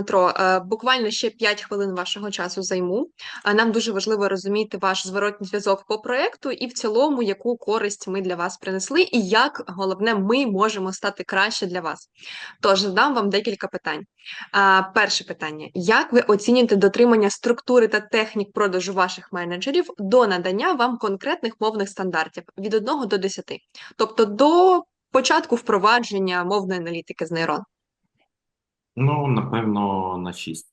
Дмитро. Е, Буквально ще 5 хвилин вашого часу займу. Е, Нам дуже важливо розуміти ваш зворотній зв'язок по проекту і в цілому, яку користь ми для вас принесли, і як головне, ми можемо стати краще для вас. Тож задам вам декілька питань. Перше питання: як ви оцінюєте дотримання структури та технік продажу ваших менеджерів до надання вам конкретних мовних стандартів від 1 до 10? Тобто до початку впровадження мовної аналітики з нейрон? Ну, напевно, на 6.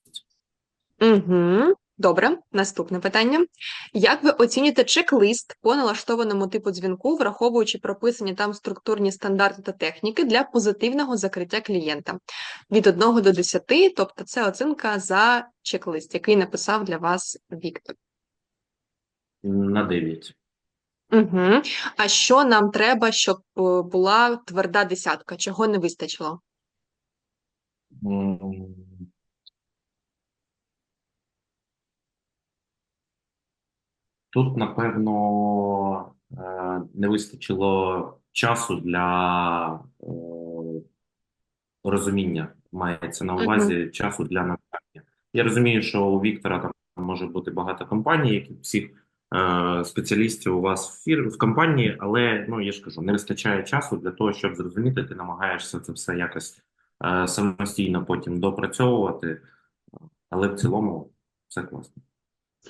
Угу. Добре, наступне питання. Як ви оцінюєте чек-лист по налаштованому типу дзвінку, враховуючи прописані там структурні стандарти та техніки для позитивного закриття клієнта від 1 до 10, тобто це оцінка за чек-лист, який написав для вас Віктор. На 9. Угу. А що нам треба, щоб е, була тверда десятка? Чого не вистачило? Тут, напевно, е, не вистачило часу для е, розуміння. Мається на увазі часу для навчання. Я розумію, що у Віктора там може бути багато компаній, як і всіх е, спеціалістів у вас в фір в компанії, але ну я ж кажу, не вистачає часу для того, щоб зрозуміти, ти намагаєшся це все якось самостійно потім допрацьовувати. Але в цілому все класно.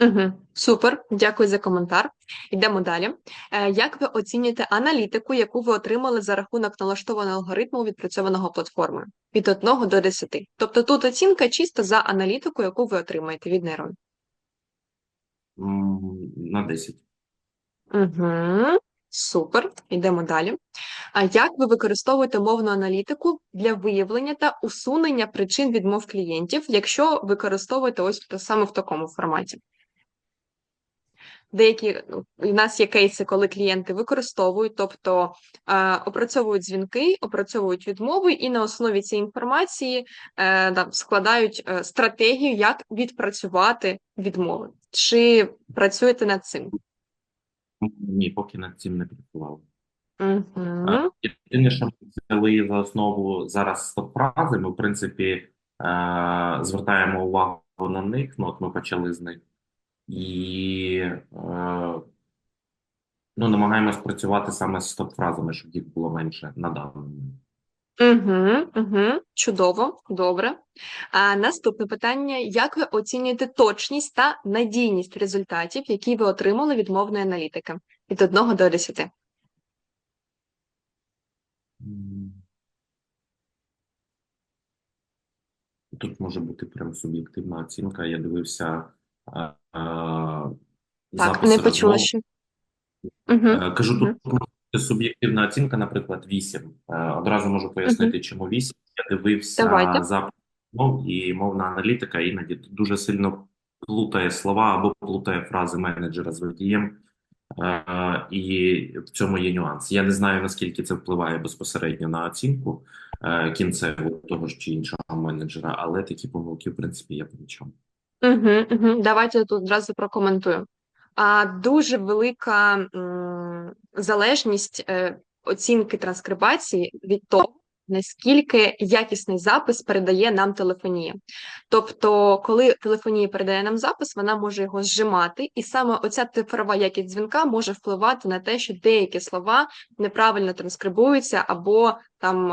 Угу. Супер, дякую за коментар. Йдемо далі. Е, Як ви оцінюєте аналітику, яку ви отримали за рахунок налаштованого алгоритму, відпрацьованого платформою? Від 1 до 10. Тобто тут оцінка чисто за аналітику, яку ви отримаєте від нейрон. На 10. Угу. Супер, йдемо далі. А як ви використовуєте мовну аналітику для виявлення та усунення причин відмов клієнтів, якщо використовуєте ось саме в такому форматі? Деякі ну, у нас є кейси, коли клієнти використовують, тобто е, опрацьовують дзвінки, опрацьовують відмови, і на основі цієї інформації е, там, складають е, стратегію, як відпрацювати відмови. Чи працюєте над цим? Ні, поки над цим не працювали. Угу. Єдине, що ми взяли за основу зараз стоп-фрази, ми, в принципі, е, звертаємо увагу на них, ну, от ми почали з них, і е, ну, намагаємось працювати саме з стоп-фразами, щоб їх було менше на момент. Угу, угу. Чудово, добре. А наступне питання: як ви оцінюєте точність та надійність результатів, які ви отримали від мовної аналітики від 1 до 10? Тут може бути прям суб'єктивна оцінка. Я дивився е, е, Так, не почула ще. Угу. Кажу, тут бути суб'єктивна оцінка, наприклад, 8. Е, Одразу можу пояснити, чому 8. Я дивився Давайте. запис мов і мовна аналітика іноді дуже сильно плутає слова або плутає фрази менеджера з водієм. Е, І в цьому є нюанс. Я не знаю, наскільки це впливає безпосередньо на оцінку е, кінцеву того ж чи іншого менеджера, але такі помилки, в принципі, я помічав. Угу, угу. Давайте я тут одразу прокоментую. А, дуже велика м, залежність е, оцінки транскрибації від того, наскільки якісний запис передає нам телефонія. Тобто, коли телефонія передає нам запис, вона може його зжимати, і саме оця цифрова якість дзвінка може впливати на те, що деякі слова неправильно транскрибуються або там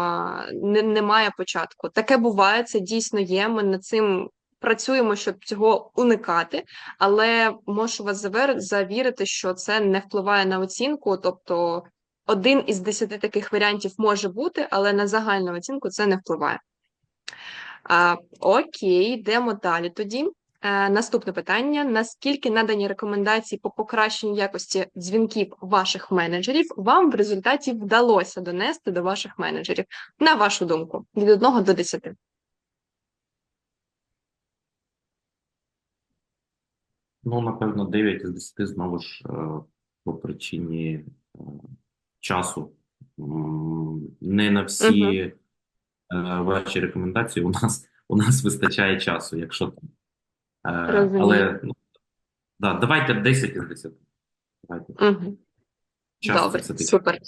немає початку. Таке буває, це дійсно є. Ми над цим працюємо, щоб цього уникати, але можу вас завірити, що це не впливає на оцінку. Тобто один із десяти таких варіантів може бути, але на загальну оцінку це не впливає. А, окей, йдемо далі тоді. Е, наступне питання: наскільки надані рекомендації по покращенню якості дзвінків ваших менеджерів вам в результаті вдалося донести до ваших менеджерів? На вашу думку, від 1 до 10. Ну, напевно, 9 із 10 знову ж е, по причині е, часу. Не на всі е, ваші рекомендації у нас у нас вистачає часу, якщо там. Але ну, да, давайте 10 із 10. Давайте. Час Добре, супер.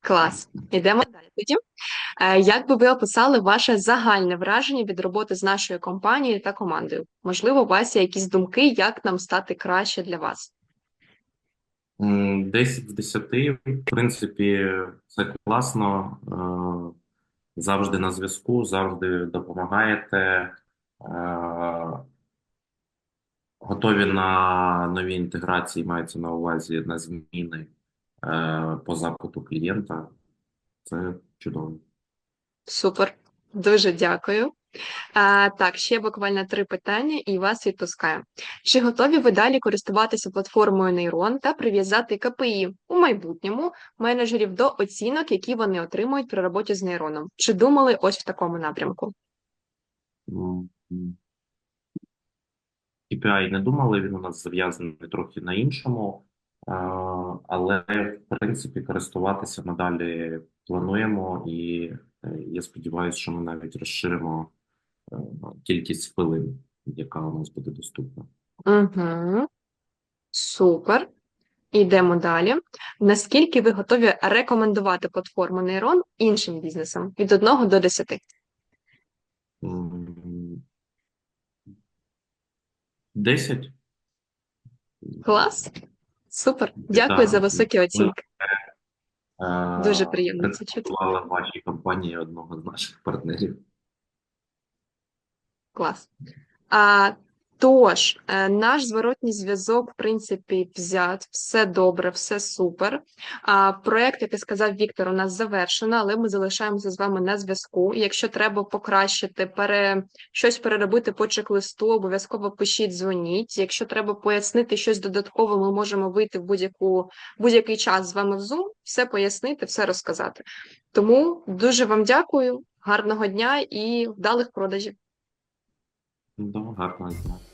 Клас. Ідемо далі. Тоді, як би ви описали ваше загальне враження від роботи з нашою компанією та командою? Можливо, у вас є якісь думки, як нам стати краще для вас? 10 з 10, в принципі, це класно. Е, Завжди на зв'язку, завжди допомагаєте. Е, Готові на нові інтеграції, мається на увазі на зміни е, по запиту клієнта. Це чудово. Супер, дуже дякую. А, так, ще буквально три питання і вас відпускаю. Чи готові ви далі користуватися платформою Нейрон та прив'язати КПІ у майбутньому менеджерів до оцінок, які вони отримують при роботі з нейроном? Чи думали ось в такому напрямку? KPI не думали, він у нас зав'язаний трохи на іншому, але в принципі користуватися надалі плануємо, і я сподіваюся, що ми навіть розширимо е, кількість хвилин, яка у нас буде доступна. Угу. Супер. Йдемо далі. Наскільки ви готові рекомендувати платформу Нейрон іншим бізнесам від 1 до 10? М, 10? Клас. Супер. Дякую Так, за високі оцінки. Дуже приємно це чути. в вашій компанії одного з наших партнерів. Клас. А, тож, е, наш зворотній зв'язок, в принципі, взят, все добре, все супер. А, проект, як і сказав Віктор, у нас завершено, але ми залишаємося з вами на зв'язку. Якщо треба покращити, пере... щось переробити по чек-листу, обов'язково пишіть, дзвоніть. Якщо треба пояснити щось додатково, ми можемо вийти в будь-яку будь-який час з вами в Zoom, все пояснити, все розказати. Тому дуже вам дякую, гарного дня і вдалих продажів. Да, гарного дня.